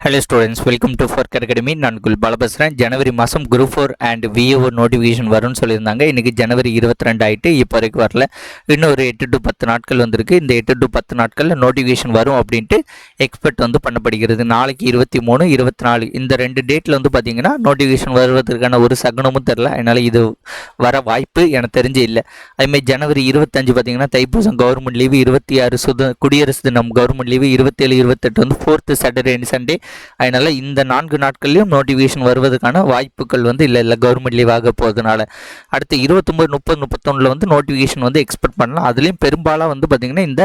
Hello students welcome to ஃபர்க் academy நான் குல் பேசுகிறேன் ஜனவரி மாதம் group four and VAO notification வரும்னு சொல்லியிருந்தாங்க. இன்றைக்கி ஜனவரி இருபத்தி ரெண்டு ஆகிட்டு இப்போ வரைக்கும் வரல. இன்னும் ஒரு எட்டு டு பத்து நாட்கள் வந்திருக்கு. இந்த எட்டு டு பத்து நாட்களில் நோட்டிஃபிகேஷன் வரும் அப்படின்ட்டு எக்ஸ்பெக்ட் வந்து பண்ணப்படுகிறது. நாளைக்கு இருபத்தி மூணு இருபத்தி நாலு. இந்த ரெண்டு டேட்டில் வந்து பார்த்தீங்கன்னா நோட்டிஃபிகேஷன் வருவதற்கான ஒரு சகுனமும் தெரில அதனால் இது வர வாய்ப்பு எனக்கு தெரிஞ்சு இல்லை. அதுமாதிரி ஜனவரி இருபத்தஞ்சு பார்த்தீங்கன்னா தைப்பூசம் கவர்மெண்ட் லீவு இருபத்தி ஆறு சுத குடியரசு தினம் கவர்மெண்ட் லீவு இருபத்தேழு இருபத்தெட்டு வந்து ஃபோர்த்து சாட்டர்டே அண்ட் சண்டே அதனால் இந்த நான்கு நாட்கள்லையும் நோட்டிஃபிகேஷன் வருவதற்கான வாய்ப்புகள் வந்து இல்லை இல்லை கவர்மெண்ட் லீவ் ஆக போகிறதுனால அடுத்து இருபத்தொம்பது முப்பது முப்பத்தொன்னில் வந்து நோட்டிஃபிகேஷன் வந்து எக்ஸ்பெக்ட் பண்ணலாம். அதுலேயும் பெரும்பாலாக வந்து பார்த்திங்கன்னா இந்த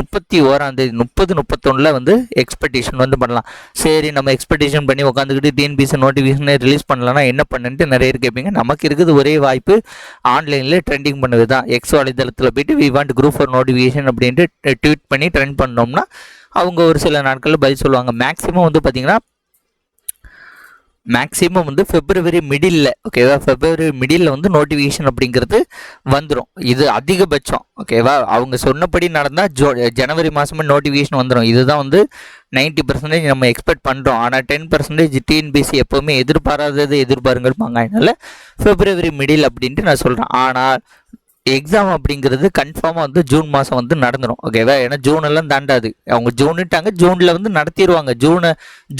முப்பத்தி ஓராம் தேதி முப்பது முப்பத்தொன்னில் வந்து எக்ஸ்பெக்டேஷன் வந்து பண்ணலாம். சரி நம்ம எக்ஸ்பெக்டேஷன் பண்ணி உட்காந்துக்கிட்டு டிஎன்பிசி நோட்டிஃபிகேஷனை ரிலீஸ் பண்ணலன்னா என்ன பண்ணுன்ட்டு நிறைய பேர் கேட்பீங்க. நமக்கு இருக்குது ஒரே வாய்ப்பு ஆன்லைனில் ட்ரெண்டிங் பண்ணது தான் எக்ஸ் வலைதளத்தில் போயிட்டு we want group for notification அப்படின்ட்டு ட்வீட் பண்ணி ட்ரெண்ட் பண்ணோம்னா அவங்க ஒரு சில நாட்களில் பதில் சொல்லுவாங்க. மேக்ஸிமம் வந்து பார்த்திங்கன்னா மேக்ஸிமம் வந்து ஃபெப்ரவரி மிடில் ஓகேவா ஃபெப்ரவரி மிடில் வந்து நோட்டிஃபிகேஷன் அப்படிங்கிறது வந்துடும் இது அதிகபட்சம் ஓகேவா அவங்க சொன்னபடி நடந்தால் ஜோ ஜனவரி மாதமே நோட்டிஃபிகேஷன் வந்துடும் இதுதான் வந்து நைன்ட்டி பர்சன்டேஜ் நம்ம எக்ஸ்பெக்ட் பண்ணுறோம் ஆனால் டென் பர்சன்டேஜ் டிஎன்பிசி எப்போவுமே எதிர்பாராதது எதிர்பாருங்கள்பாங்க அதனால் ஃபெப்ரவரி மிடில் அப்படின்ட்டு நான் சொல்கிறேன் ஆனால் எக்ஸாம் அப்படிங்கிறது கன்ஃபார்மாக வந்து ஜூன் மாதம் வந்து நடந்துடும் ஓகேவா ஏன்னா ஜூன் எல்லாம் தாண்டாது. அவங்க ஜூனுட்டாங்க ஜூனில் வந்து நடத்திடுவாங்க ஜூனை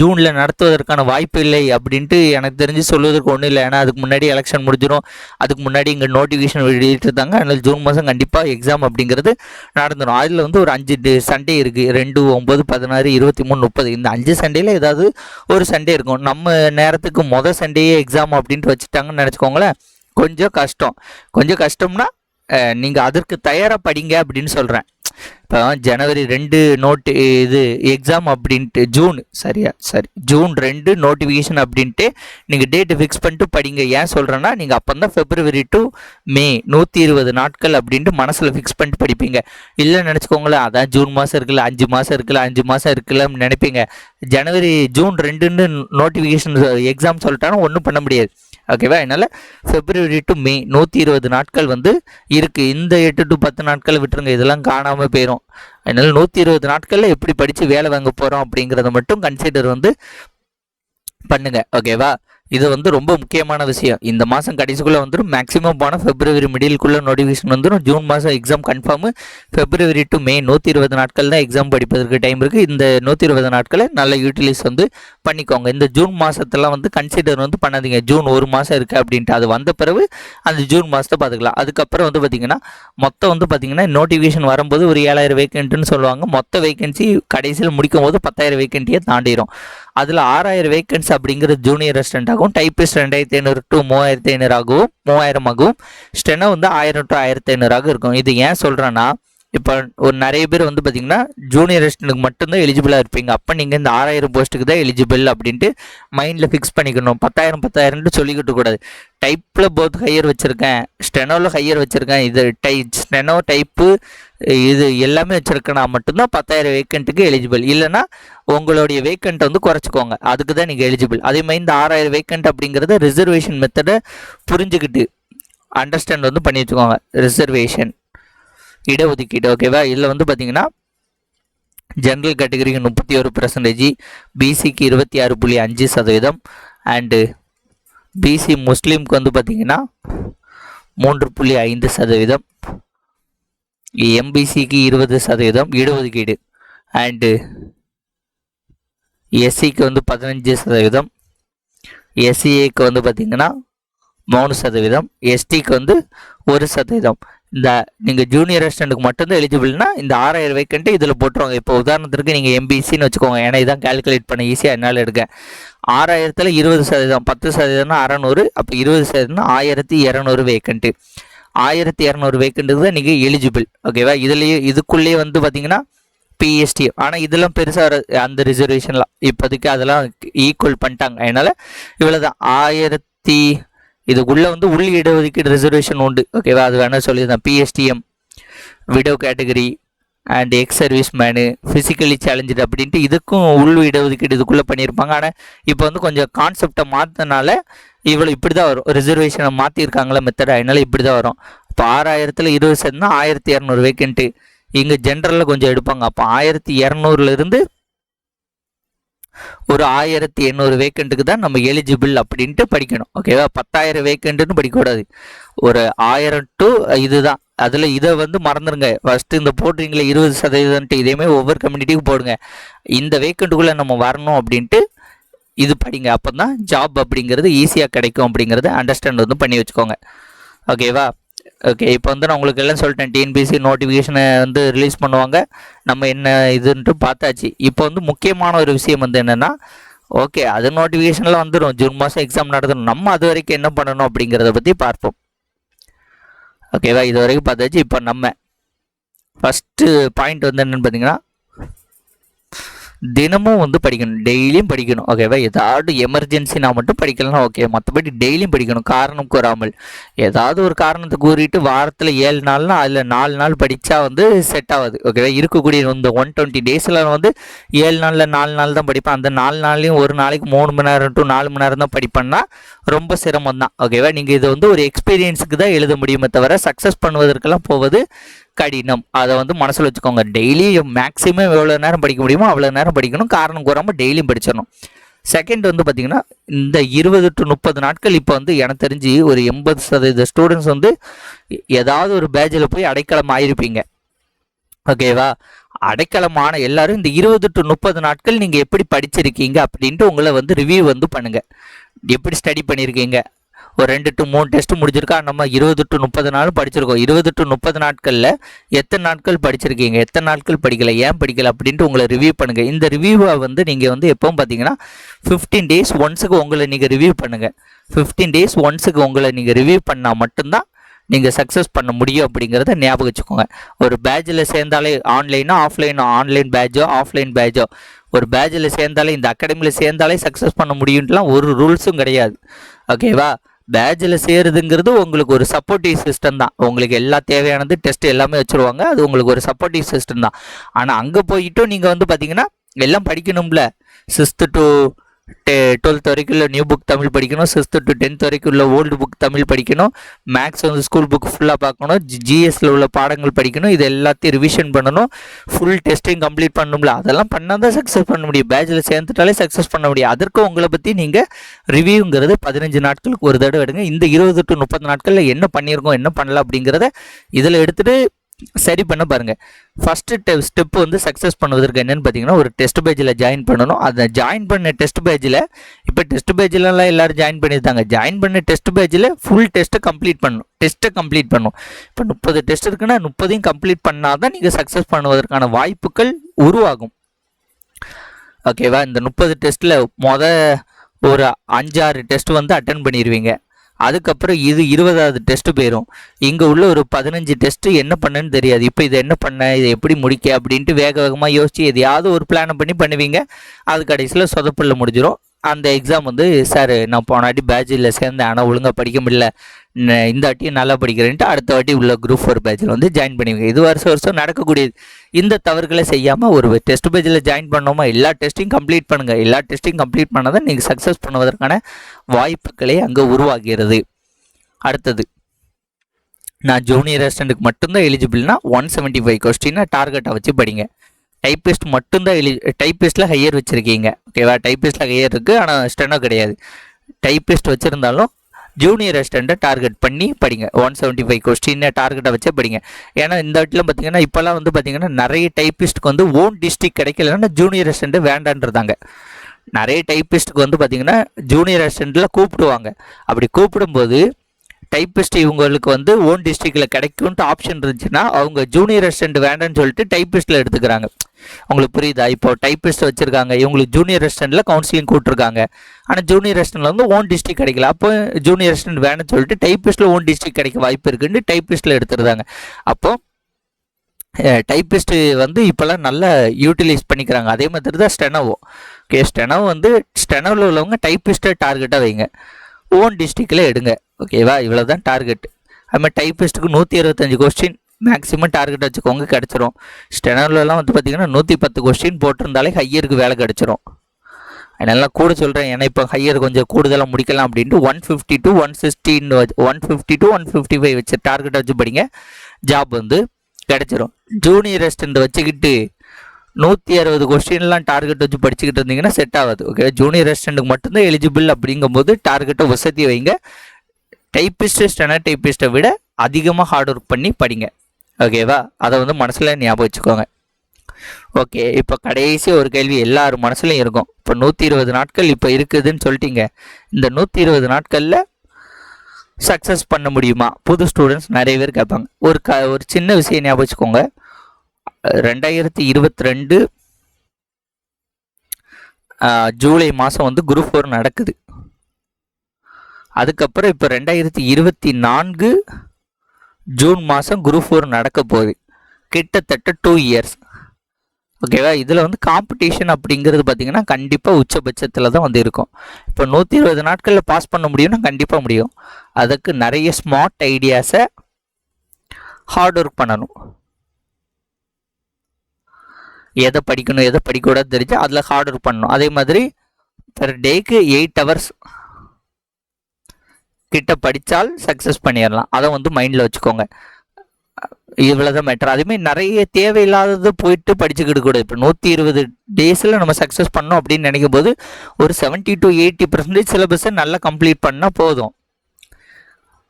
ஜூனில் நடத்துவதற்கான வாய்ப்பு இல்லை அப்படின்ட்டு எனக்கு தெரிஞ்சு சொல்வதற்கு ஒன்றும் இல்லை. ஏன்னா அதுக்கு முன்னாடி எலெக்ஷன் முடிஞ்சிடும் அதுக்கு முன்னாடி இங்கே நோட்டிஃபிகேஷன் வெளியிட்டிருந்தாங்க. அதனால் ஜூன் மாதம் கண்டிப்பாக எக்ஸாம் அப்படிங்கிறது நடந்துடும் அதில் வந்து ஒரு அஞ்சு சண்டே இருக்குது ரெண்டு ஒம்பது பதினாறு இருபத்தி மூணு முப்பது. இந்த அஞ்சு சண்டேயில் ஏதாவது ஒரு சண்டே இருக்கும். நம்ம நேரத்துக்கு மொதல் சண்டேயே எக்ஸாம் அப்படின்ட்டு வச்சுட்டாங்கன்னு நினச்சிக்கோங்களேன். கொஞ்சம் கஷ்டம். கொஞ்சம் கஷ்டம்னா நீங்கள் அதற்கு தயாராக படிங்க அப்படின்னு சொல்கிறேன் இப்போ ஜனவரி ரெண்டு நோட்டு இது எக்ஸாம் அப்படின்ட்டு ஜூன் சரியா சரி ஜூன் ரெண்டு நோட்டிஃபிகேஷன் அப்படின்ட்டு நீங்கள் டேட்டு ஃபிக்ஸ் பண்ணிட்டு படிங்க. ஏன் சொல்கிறேன்னா நீங்கள் அப்போ தான் ஃபெப்ரவரி டு மே நூற்றி இருபது நாட்கள் அப்படின்ட்டு மனசில் ஃபிக்ஸ் பண்ணிட்டு படிப்பீங்க. இல்லை நினச்சிக்கோங்களேன் அதான் ஜூன் மாதம் இருக்குல்ல அஞ்சு மாதம் இருக்குல்ல அஞ்சு மாதம் இருக்குல்ல நினைப்பீங்க. ஜனவரி ஜூன் ரெண்டுன்னு நோட்டிஃபிகேஷன் எக்ஸாம் சொல்லிட்டாலும் ஒன்றும் பண்ண முடியாது. ஓகேவா அதனால் ஃபெப்ரவரி டு மே நூற்றி இருபது நாட்கள் வந்து இருக்குது இந்த எட்டு டு பத்து நாட்கள் விட்டுருங்க. இதெல்லாம் காணாமல் போயிடும் அதனால் நூற்றி இருபது நாட்களில் எப்படி படித்து வேலை வாங்க போகிறோம் அப்படிங்கிறத மட்டும் கன்சிடர் வந்து பண்ணுங்கள் ஓகேவா இது வந்து ரொம்ப முக்கியமான விஷயம். இந்த மாதம் கடைசிக்குள்ளே வந்துடும் மேக்ஸிமம் போனால் ஃபெப்ரவரி மிடில்குள்ளே நோட்டிஃபிகேஷன் வந்துடும் ஜூன் மாதம் exam confirm February to May நூற்றி இருபது நாட்கள் தான் எக்ஸாம் படிப்பதற்கு டைம் இருக்குது இந்த நூற்றி இருபது நாட்களை நல்ல யூட்டிலைஸ் வந்து பண்ணிக்கோங்க. இந்த ஜூன் மாதத்தெல்லாம் வந்து கன்சிடர் வந்து பண்ணாதீங்க. ஜூன் ஒரு மாதம் இருக்குது அப்படின்ட்டு. அது வந்த பிறகு அந்த ஜூன் மாதத்தை பார்த்துக்கலாம். அதுக்கப்புறம் வந்து பார்த்திங்கன்னா மொத்தம் வந்து பார்த்திங்கன்னா நோட்டிஃபிகேஷன் வரும்போது ஒரு ஏழாயிரம் வேக்கண்ட்டுன்னு சொல்லுவாங்க. மொத்த வேக்கன்சி கடைசியில் முடிக்கும் போது பத்தாயிரம் வேக்கன்ட்டியை தாண்டிடும் அதில் ஆறாயிரம் வேக்கன்சி அப்படிங்கிறது ஜூனியர் ரெஸ்டன்ட் ஆகும். டைப்பிஸ்ட் ரெண்டாயிரத்தி ஐநூறு டு மூவாயிரத்தி ஐநூறு ஆகும். மூவாயிரம் ஆகும். ஸ்டெனோ வந்து ஆயிரம் டு ஆயிரத்தி ஐநூறாக இருக்கும் இது ஏன் சொல்கிறேன்னா இப்போ ஒரு நிறைய பேர் வந்து பார்த்தீங்கன்னா ஜூனியர் அசிஸ்டண்ட்டுக்கு மட்டும்தான் எலிஜிபிளாக இருப்பீங்க. அப்போ நீங்கள் இந்த ஆறாயிரம் போஸ்ட்டுக்கு தான் எலிஜிபிள் அப்படின்ட்டு மைண்டில் ஃபிக்ஸ் பண்ணிக்கணும். பத்தாயிரம் பத்தாயிரம்னு சொல்லிக்கிட்டு கூடாது. டைப்பில் போத் ஹையர் வச்சுருக்கேன். ஸ்டெனோவில் ஹையர் வச்சுருக்கேன். இது டை ஸ்டெனோ டைப்பு இது எல்லாமே வச்சுருக்கேன்னா மட்டும்தான் பத்தாயிரம் வேக்கண்ட்டுக்கு எலிஜிபிள் இல்லைனா உங்களுடைய வேக்கண்ட்டை வந்து குறைச்சிக்கோங்க. அதுக்கு தான் நீங்கள் எலிஜிபிள் அதே மாதிரி இந்த ஆறாயிரம் வேக்கண்ட் அப்படிங்கிறத ரிசர்வேஷன் மெத்தடை புரிஞ்சுக்கிட்டு அண்டர்ஸ்டாண்ட் வந்து பண்ணி வச்சுக்கோங்க. ரிசர்வேஷன் இடஒதுக்கீடு ஓகேவா இதில் வந்து பார்த்தீங்கன்னா ஜென்ரல் கேட்டகரிக்கு முப்பத்தி ஒரு பர்சன்டேஜ் பிசிக்கு இருபத்தி ஆறு புள்ளி அஞ்சு சதவீதம் அண்டு பிசி முஸ்லீம்க்கு வந்து பார்த்தீங்கன்னா மூன்று புள்ளி ஐந்து சதவீதம். எம்பிசிக்கு இருபது சதவீதம் இடஒதுக்கீடு அண்டு எஸ்சிக்கு வந்து பதினஞ்சு சதவீதம். எஸ்சிஏக்கு வந்து பார்த்திங்கன்னா மூணு சதவீதம். எஸ்டிக்கு வந்து ஒரு சதவீதம். இந்த நீங்கள் ஜூனியர் அசிஸ்டண்ட்டுக்கு மட்டும்தான் எலிஜிபிள்னா இந்த ஆறாயிரம் வேக்கண்ட்டு இதில் போட்டுருவாங்க. இப்போ உதாரணத்திற்கு நீங்கள் எம்பிசின்னு வச்சுக்கோங்க. ஏன்னா இதான் கால்குலேட் பண்ண ஈஸியாக என்னால் எடுக்க. ஆறாயிரத்தில் இருபது சதவீதம் பத்து சதவீதம்னா அறநூறு அப்போ இருபது சதவீதம்னா ஆயிரத்தி இரநூறு வேக்கண்ட்டு ஆயிரத்தி இரநூறு வேக்கண்ட்டுக்கு தான் நீங்கள் எலிஜிபிள் ஓகேவா இதுலேயே இதுக்குள்ளேயே வந்து பார்த்தீங்கன்னா பிஎஸ்டி ஆனால் இதெல்லாம் பெருசாக அந்த ரிசர்வேஷன்லாம் இப்போதைக்கு அதெல்லாம் ஈக்குவல் பண்ணிட்டாங்க. அதனால் இவ்வளோ தான் ஆயிரத்தி இதுக்குள்ளே வந்து உள் இடஒதுக்கீடு ரிசர்வேஷன் உண்டு. ஓகேவா அது வேணால் சொல்லியிருந்தேன் PSTM widow category and ex service men physically challenge அப்படின்ட்டு இதுக்கும் உள் இடஒதுக்கீடு இதுக்குள்ளே பண்ணியிருப்பாங்க. ஆனால் இப்போ வந்து கொஞ்சம் கான்செப்டை மாற்றினால இவ்வளோ இப்படி தான் வரும் ரிசர்வேஷனை மாற்றிருக்காங்களா மெத்தட் அதனால இப்படி தான் வரும். இப்போ ஆறாயிரத்தில் இருபது சதம்னா ஆயிரத்தி இரநூறு வேக்கண்ட்டு இங்கே ஜென்ரலில் கொஞ்சம் எடுப்பாங்க. அப்போ ஆயிரத்தி இரநூறுலேருந்து ஒரு ஆயிரத்தி எண்ணூறு வேக்கண்ட்டுக்கு தான் நம்ம எலிஜிபிள் அப்படின்ட்டு படிக்கணும். ஓகேவா பத்தாயிரம் வேக்கண்ட்டுன்னு படிக்கக்கூடாது. ஒரு ஆயிரம் டு இதுதான். அதில் இதை வந்து மறந்துடுங்க ஃபஸ்ட்டு இந்த போடுறீங்களே இருபது சதவீதம்ட்டு இதேமாதிரி ஒவ்வொரு கம்யூனிட்டிக்கும் போடுங்க. இந்த வேக்கண்ட்டுக்குள்ளே நம்ம வரணும் அப்படின்ட்டு இது படிங்க. அப்போ தான் ஜாப் அப்படிங்கிறது ஈஸியாக கிடைக்கும் அப்படிங்கிறத அண்டர்ஸ்டாண்ட் வந்து பண்ணி வச்சுக்கோங்க. ஓகேவா ஓகே இப்போ வந்து நான் உங்களுக்கு எல்லாம் சொல்லிட்டேன். டிஎன்பிசி நோட்டிஃபிகேஷனை வந்து ரிலீஸ் பண்ணுவாங்க. நம்ம என்ன இதுன்ட்டு பார்த்தாச்சு. இப்போ வந்து முக்கியமான ஒரு விஷயம் வந்து என்னென்னா ஓகே அது நோட்டிஃபிகேஷனில் வந்துடும் ஜூன் மாதம் எக்ஸாம் நடத்தணும் நம்ம அது வரைக்கும் என்ன பண்ணணும் அப்படிங்கிறத பற்றி பார்ப்போம். ஓகேவா இது வரைக்கும் பார்த்தாச்சு. இப்போ நம்ம ஃபஸ்ட்டு பாயிண்ட் வந்து என்னென்னு பார்த்தீங்கன்னா தினமும் வந்து படிக்கணும். டெய்லியும் படிக்கணும். ஓகேவா ஏதாவது எமர்ஜென்சினா மட்டும் படிக்கலாம் ஓகே மற்றபடி டெய்லியும் படிக்கணும். காரணம் கூறாமல். ஏதாவது ஒரு காரணத்தை கூறிட்டு வாரத்தில் ஏழு நாள்னா அதில் நாலு நாள் படித்தா வந்து செட் ஆகாது. ஓகேவா இருக்கக்கூடிய இந்த ஒன் டுவெண்ட்டி டேஸில் வந்து ஏழு நாளில் நாலு நாள் தான் படிப்பேன். அந்த நாலு நாள்லையும் ஒரு நாளைக்கு மூணு மணி நேரம் டு நாலு மணி நேரம் தான் படிப்பேன்னா ரொம்ப சிரமம் தான் ஓகேவா நீங்கள் இது வந்து ஒரு எக்ஸ்பீரியன்ஸுக்கு தான் எழுத முடியுமே தவிர சக்ஸஸ் பண்ணுவதற்கெல்லாம் போவது கடினம். அதை வந்து மனசில் வச்சுக்கோங்க. டெய்லி மேக்ஸிமம் எவ்வளோ நேரம் படிக்க முடியுமோ அவ்வளோ நேரம் படிக்கணும். காரணம் கூறாமல் டெய்லியும் படிச்சிடணும். செகண்ட் வந்து பார்த்திங்கன்னா இந்த இருபது டு முப்பது நாட்கள் இப்போ வந்து எனக்கு தெரிஞ்சு ஒரு எண்பது சதவீத ஸ்டூடெண்ட்ஸ் வந்து ஏதாவது ஒரு பேஜில் போய் அடைக்கலம் ஆயிருப்பீங்க. ஓகேவா அடைக்கலமான எல்லாரும் இந்த இருபது டு முப்பது நாட்கள் நீங்கள் எப்படி படிச்சிருக்கீங்க அப்படின்ட்டு உங்களை வந்து ரிவ்யூ வந்து பண்ணுங்கள் எப்படி ஸ்டடி பண்ணியிருக்கீங்க ஒரு ரெண்டு டு மூணு டெஸ்ட் முடிச்சிருக்கா? நம்ம இருபது டு முப்பது நாள் படிச்சிருக்கோம். இருபது டு முப்பது நாட்களில் எத்தனை நாட்கள் படிச்சிருக்கீங்க? எத்தனை நாட்கள் படிக்கல? ஏன் படிக்கல? அப்படின்ட்டு உங்களை ரிவ்யூ பண்ணுங்கள் இந்த ரிவ்யூவை வந்து நீங்கள் வந்து எப்பவும் பார்த்தீங்கன்னா ஃபிஃப்டீன் டேஸ் ஒன்ஸுக்கு உங்களை நீங்கள் ரிவ்யூ பண்ணுங்கள் ஃபிஃப்டீன் டேஸ் ஒன்ஸுக்கு உங்களை நீங்கள் ரிவ்யூ பண்ணால் மட்டும்தான் நீங்கள் சக்ஸஸ் பண்ண முடியும் அப்படிங்கிறத ஞாபகம் வச்சுக்கோங்க. ஒரு பேட்சில் சேர்ந்தாலே ஆன்லைனோ ஆஃப்லைனோ ஆன்லைன் பேட்சோ ஆஃப்லைன் பேட்சோ ஒரு பேட்சில் சேர்ந்தாலே இந்த அகாடமியில் சேர்ந்தாலே சக்ஸஸ் பண்ண முடியும்ட்டுலாம் ஒரு ரூல்ஸும் கிடையாது. ஓகேவா பேட்சில் சேருதுங்கிறது உங்களுக்கு ஒரு சப்போர்ட்டிவ் சிஸ்டம் தான். உங்களுக்கு எல்லா தேவையானது டெஸ்ட் எல்லாமே வச்சுருவாங்க. அது உங்களுக்கு ஒரு சப்போர்ட்டிவ் சிஸ்டம் தான். ஆனால் அங்கே போயிட்டும் நீங்கள் வந்து பார்த்தீங்கன்னா எல்லாம் படிக்கணும்ல. சிக்ஸ்த்து டு டெ டுவெல்த் வரைக்கும் உள்ள நியூ புக் தமிழ் படிக்கணும். சிக்ஸ்த்து டு டென்த் வரைக்கும் உள்ள ஓல்டு புக் தமிழ் படிக்கணும். மேக்ஸ் வந்து ஸ்கூல் புக் ஃபுல்லாக பார்க்கணும். ஜிஎஸ்சில் உள்ள பாடங்கள் படிக்கணும். இது எல்லாத்தையும் ரிவிஷன் பண்ணணும். ஃபுல் டெஸ்ட்டையும் கம்ப்ளீட் பண்ணணும்ல. அதெல்லாம் பண்ணால் தான் சக்ஸஸ் பண்ண முடியும். பேட்சில் சேர்ந்துட்டாலே சக்ஸஸ் பண்ண முடியும். அதற்கு உங்களை பற்றி நீங்கள் ரிவ்யூங்கிறது பதினஞ்சு நாட்களுக்கு ஒரு தடவை எடுங்க. இந்த இருபது டு முப்பது நாட்களில் என்ன பண்ணியிருக்கோம் என்ன பண்ணல அப்படிங்கிறத இதில் எடுத்துகிட்டு சரி பண்ண பாருங்கள் ஃபஸ்ட்டு ஸ்டெப் வந்து சக்ஸஸ் பண்ணுவதற்கு என்னென்னு பார்த்தீங்கன்னா ஒரு டெஸ்ட் பேஜில் ஜாயின் பண்ணணும். அதை ஜாயின் பண்ண டெஸ்ட் பேஜில் இப்போ டெஸ்ட் பேஜிலலாம் எல்லோரும் ஜாயின் பண்ணியிருந்தாங்க. ஜாயின் பண்ண டெஸ்ட் பேஜில் ஃபுல் டெஸ்ட்டை கம்ப்ளீட் பண்ணணும். டெஸ்ட்டை கம்ப்ளீட் பண்ணணும். இப்போ முப்பது டெஸ்ட் இருக்குன்னா முப்பதையும் கம்ப்ளீட் பண்ணால் தான் நீங்கள் சக்ஸஸ் பண்ணுவதற்கான வாய்ப்புகள் உருவாகும். ஓகேவா இந்த முப்பது டெஸ்ட்டில் மொதல் ஒரு அஞ்சாறு டெஸ்ட் வந்து அட்டன் பண்ணிடுவீங்க அதுக்கப்புறம் இது இருபதாவது டெஸ்ட்டு போயிடும் இங்கே உள்ள ஒரு பதினஞ்சு டெஸ்ட்டு என்ன பண்ணுன்னு தெரியாது. இப்போ இதை என்ன பண்ண இதை எப்படி முடிக்க அப்படின்ட்டு வேக வேகமாக யோசித்து எதையாவது ஒரு பிளானை பண்ணி பண்ணுவீங்க. அது கடைசியில் சொதப்பில் முடிஞ்சிடும் அந்த எக்ஸாம் வந்து சார் நான் போனாட்டி பேட்சில் சேர்ந்தேன். ஆனால் ஒழுங்காக படிக்க முடியல. இந்த வாட்டியும் நல்லா படிக்கிறேன்ட்டு அடுத்த வாட்டி உள்ள குரூப் ஃபோர் பேட்சில் வந்து ஜாயின் பண்ணுவீங்க இது வருஷம் வருஷம் நடக்கக்கூடியது இந்த தவறுகளை செய்யாமல் ஒரு டெஸ்ட் பேஜில் ஜாயின் பண்ணோமா எல்லா டெஸ்ட்டையும் கம்ப்ளீட் பண்ணுங்கள் எல்லா டெஸ்ட்டையும் கம்ப்ளீட் பண்ணாதான் நீங்கள் சக்ஸஸ் பண்ணுவதற்கான வாய்ப்புகளை அங்கே உருவாகிறது. அடுத்தது நான் ஜூனியர் அசிஸ்டண்ட்டுக்கு மட்டும்தான் எலிஜிபிள்னா ஒன் செவன்ட்டி ஃபைவ் கொஸ்டினை டார்கெட்டை வச்சு படிங்க. டைப்பிஸ்ட் மட்டும்தான் எலி டைப்பிஸ்ட்டில் ஹையர் வச்சுருக்கீங்க. ஓகேவா டைப்பிஸ்ட்டில் ஹையர் இருக்குது ஆனால் ஸ்டெனோ கிடையாது. டைப்பிஸ்ட் வச்சுருந்தாலும் ஜூனியர் அசிஸ்டண்ட்டை டார்கெட் பண்ணி படிங்க. ஒன் செவன்ட்டி ஃபைவ் கொஸ்டினை டார்கெட்டை வச்சே படிங்க. ஏன்னா இந்த வாட்டிலாம் பார்த்தீங்கன்னா இப்போல்லாம் வந்து பார்த்தீங்கன்னா நிறைய டைப்பிஸ்ட்டுக்கு வந்து ஓன் டிஸ்ட்ரிக் கிடைக்கலன்னா ஜூனியர் அசிஸ்டண்ட்டு வேண்டான்றதாங்க. நிறைய டைப்பிஸ்ட்டுக்கு வந்து பார்த்தீங்கன்னா ஜூனியர் அசிஸ்டண்ட்டில் கூப்பிடுவாங்க. அப்படி கூப்பிடும்போது டைப்பிஸ்ட் இவங்களுக்கு வந்து ஓன் டிஸ்ட்ரிக்டில் கிடைக்கும்ட்டு ஆப்ஷன் இருந்துச்சுன்னா அவங்க ஜூனியர் அசிஸ்டன்ட் வேண்டாம்னு சொல்லிட்டு டைப்பிஸ்ட்டில் எடுத்துக்கிறாங்க. உங்களுக்கு புரியுதா? இப்போ டைப்பிஸ்ட் வச்சுருக்காங்க. இவங்களுக்கு ஜூனியர் அசிஸ்டண்ட்டில் கவுன்சிலிங் கூட்டிருக்காங்க ஆனால் ஜூனியர் அசிஸ்டண்ட்டில் வந்து ஓன் டிஸ்ட்ரிக் கிடைக்கல. அப்போ ஜூனியர் அசிஸ்டன்ட் வேணும்னு சொல்லிட்டு டைப்பிஸ்ட்டில் ஓன் டிஸ்ட்ரிக் கிடைக்க வாய்ப்பு இருக்குன்னு டைப்பிஸ்ட்டில் எடுத்துருந்தாங்க அப்போ டைப்பிஸ்ட்டு வந்து இப்போல்லாம் நல்லா யூட்டிலைஸ் பண்ணிக்கிறாங்க. அதே மாதிரி தான் ஸ்டெனோவோ ஓகே ஸ்டெனோ வந்து ஸ்டெனோவில் உள்ளவங்க டைப்பிஸ்ட்டை டார்கெட்டாக வைங்க. ஓன் டிஸ்ட்ரிக்டில் எடுங்க. ஓகேவா இவ்வளோ தான் டார்கெட் அதுமாதிரி டைப்பிஸ்ட்டுக்கு நூற்றி இருபத்தஞ்சி கொஸ்டின் மேக்ஸிமம் டார்கெட் வச்சுக்கோங்க கிடச்சிரும். ஸ்டெனர்லலாம் வந்து பார்த்தீங்கன்னா நூற்றி பத்து கொஸ்டின் போட்டிருந்தாலே ஹையருக்கு வேலை கிடச்சிரும். அதனால கூட சொல்கிறேன் ஏன்னா இப்போ ஹையர் கொஞ்சம் கூடுதலாக முடிக்கலாம் அப்படின்ட்டு one fifty to one sixteen one fifty to one fifty five வச்சு டார்கெட்டை வச்சு படிங்க ஜாப் வந்து கிடச்சிரும். ஜூனியர் அசிஸ்டண்ட் வச்சுக்கிட்டு நூற்றி அறுபது கொஸ்டின்லாம் டார்கெட் வச்சு படிச்சுக்கிட்டு இருந்தீங்கன்னா செட் ஆகாது ஓகே ஜூனியர் ரெஸ்டண்ட்டுக்கு மட்டும்தான் எலிஜிபிள் அப்படிங்கும்போது டார்கெட்டை வசதி வைங்க. டைப்பிஸ்ட்டு ஸ்டெனா டைப்பிஸ்ட்டை விட அதிகமாக ஹார்ட் ஒர்க் பண்ணி படிங்க. ஓகேவா அதை வந்து மனசில் ஞாபகம் வச்சுக்கோங்க. ஓகே இப்போ கடைசி ஒரு கேள்வி எல்லார் மனசுலையும் இருக்கும். இப்போ நூற்றி இருபது நாட்கள் இப்போ இருக்குதுன்னு சொல்லிட்டீங்க. இந்த நூற்றி இருபது நாட்களில் சக்ஸஸ் பண்ண முடியுமா? புது ஸ்டூடெண்ட்ஸ் நிறைய பேர் கேட்பாங்க. ஒரு க ஒரு சின்ன விஷயம் ஞாபகம் வச்சுக்கோங்க. ரெண்டாயிரத்தி இருபத்தி ரெண்டு ஜூலை மாதம் வந்து குரூப் ஃபோர் நடக்குது. அதுக்கப்புறம் இப்போ ரெண்டாயிரத்தி இருபத்தி நான்கு ஜூன் மாதம் குரூப் ஃபோர் நடக்க போகுது. கிட்டத்தட்ட டூ இயர்ஸ் ஓகேவா இதில் வந்து காம்படிஷன் அப்படிங்கிறது பார்த்திங்கன்னா கண்டிப்பாக உச்சபட்சத்தில் தான் வந்து இருக்கும். இப்போ நூற்றி இருபது நாட்களில் பாஸ் பண்ண முடியும்னா கண்டிப்பாக முடியும். அதுக்கு நிறைய ஸ்மார்ட் ஐடியாஸை ஹார்ட் ஒர்க் பண்ணணும். எதை படிக்கணும் எதை படிக்கக்கூடாது தெரிஞ்சு அதில் ஹார்ட் ஒர்க் பண்ணணும். அதே மாதிரி பெர் டேக்கு எயிட் ஹவர்ஸ் கிட்ட படித்தால் சக்ஸஸ் பண்ணிடலாம். அதை வந்து மைண்டில் வச்சுக்கோங்க. இவ்வளோதான் மேட்டர் அதுமாரி நிறைய தேவையில்லாதது போயிட்டு படிச்சுக்கிட்டு கூட. இப்போ நூற்றி இருபது டேஸில் நம்ம சக்ஸஸ் பண்ணோம் அப்படின்னு நினைக்கும் போது ஒரு செவன்ட்டி டு எயிட்டி பர்சன்டேஜ் சிலபஸை நல்லா கம்ப்ளீட் பண்ணால் போதும்.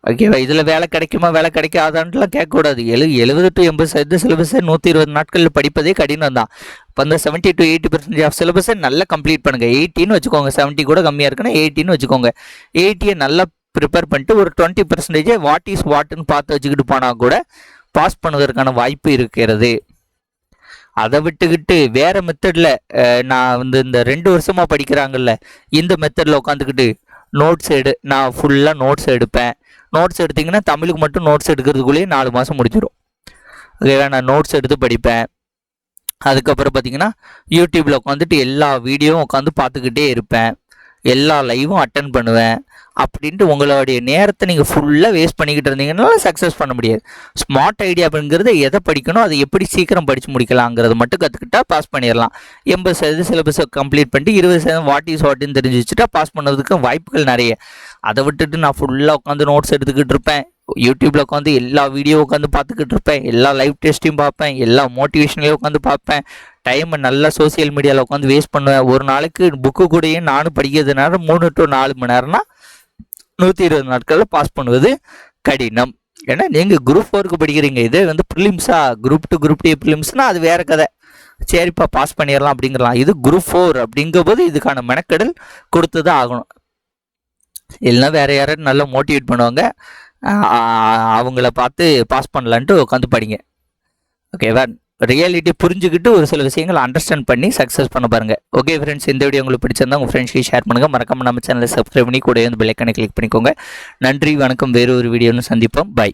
ஓகேவா இதில் வேலை கிடைக்குமா? வேலை கிடைக்காதான்ட்டுலாம் கேட்கக்கூடாது. எழு எழுபது டு எண்பது சதவீத சிலபஸை நூற்றி இருபது நாட்களில் படிப்பதே கடினம் தான். இப்போ அந்த seventy to eighty percentage of சிலபஸை நல்லா கம்ப்ளீட் பண்ணுங்கள் எயிட்டின்னு வச்சுக்கோங்க. செவன்ட்டி கூட கம்மியாக இருக்குன்னா எயிட்டின்னு வச்சுக்கோங்க. எயிட்டியை நல்லா ப்ரிப்பேர் பண்ணிட்டு ஒரு டுவெண்ட்டி பர்சன்டேஜே வாட் இஸ் வாட்டுன்னு பார்த்து வச்சுக்கிட்டு போனால் கூட பாஸ் பண்ணுவதற்கான வாய்ப்பு இருக்கிறது. அதை விட்டுக்கிட்டு வேறு மெத்தடில் நான் வந்து இந்த ரெண்டு வருஷமாக படிக்கிறாங்கல்ல இந்த மெத்தடில் உட்காந்துக்கிட்டு நோட்ஸ் எடு நான் ஃபுல்லாக நோட்ஸ் எடுப்பேன். நோட்ஸ் எடுத்திங்கன்னா தமிழுக்கு மட்டும் நோட்ஸ் எடுக்கிறதுக்குள்ளேயே நாலு மாதம் முடிஞ்சிடும் ஓகேவா நான் நோட்ஸ் எடுத்து படிப்பேன். அதுக்கப்புறம் பார்த்திங்கன்னா யூடியூப்பில் உட்காந்துட்டு எல்லா வீடியோவும் உட்காந்து பார்த்துக்கிட்டே இருப்பேன். எல்லா லைவும் அட்டன் பண்ணுவேன். அப்படின்ட்டு உங்களுடைய நேரத்தை நீங்கள் ஃபுல்லாக வேஸ்ட் பண்ணிக்கிட்டு இருந்தீங்கன்னா சக்ஸஸ் பண்ண முடியாது. ஸ்மார்ட் ஐடியா அப்படிங்கிறது எதை படிக்கணும் அதை எப்படி சீக்கிரம் படித்து முடிக்கலாங்கிறத மட்டும் கற்றுக்கிட்டா பாஸ் பண்ணிடலாம். எண்பது சதவீதம் சிலபஸை கம்ப்ளீட் பண்ணிட்டு இருபது சதவீதம் வாட் இஸ் வாட்னு தெரிஞ்சு வச்சுட்டா பாஸ் பண்ணுறதுக்கு வாய்ப்புகள் நிறைய. அதை விட்டுட்டு நான் ஃபுல்லாக உட்காந்து நோட்ஸ் எடுத்துக்கிட்டு இருப்பேன். யூடியூப்பில் உட்காந்து எல்லா வீடியோ உட்காந்து பார்த்துக்கிட்டு இருப்பேன். எல்லா லைவ் டெஸ்ட்டையும் பார்ப்பேன். எல்லா மோட்டிவேஷனையும் உட்காந்து பார்ப்பேன். டைமை நல்லா சோசியல் மீடியாவில் உட்காந்து வேஸ்ட் பண்ணுவேன். ஒரு நாளைக்கு புக்கு கூடயே நானும் படிக்கிறது நேரம் மூணு டு நாலு மணி நேரம்னா நூற்றி இருபது நாட்களில் பாஸ் பண்ணுவது கடினம். ஏன்னா நீங்கள் குரூப் ஃபோருக்கு படிக்கிறீங்க. இதே வந்து ப்ரிலிம்ஸா குரூப் டூ குரூப் டி ப்ரிலிம்ஸ்னால் அது வேறு கதை. சரிப்பா பாஸ் பண்ணிடலாம் அப்படிங்கிறலாம். இது குரூப் ஃபோர் அப்படிங்கும்போது இதுக்கான மெனக்கெடல் கொடுத்து தான் ஆகணும். இல்லைன்னா வேறு யாரும் நல்லா மோட்டிவேட் பண்ணுவாங்க. அவங்கள பார்த்து பாஸ் பண்ணலான்ட்டு உட்காந்து படிங்க. ஓகேவா ரியாலிட்டி புரிஞ்சுக்கிட்டு ஒரு சில விஷயங்களை அண்டர்ஸ்டாண்ட் பண்ணி சக்ஸஸ் பண்ண பாருங்க. ஓகே ஃப்ரெண்ட்ஸ் இந்த வீடியோ உங்களுக்கு பிடிச்சிருந்தா உங்கள் ஃப்ரெண்ட்ஸ்க்கு ஷேர் பண்ணுங்கள் மறக்காம நம்ம சேனலை சப்ஸ்கிரைப் பண்ணி கூட வந்து பெல்லைக்கனை கிளிக் பண்ணிக்கோங்க. நன்றி வணக்கம். வேறு ஒரு வீடியோன்னு சந்திப்போம். பை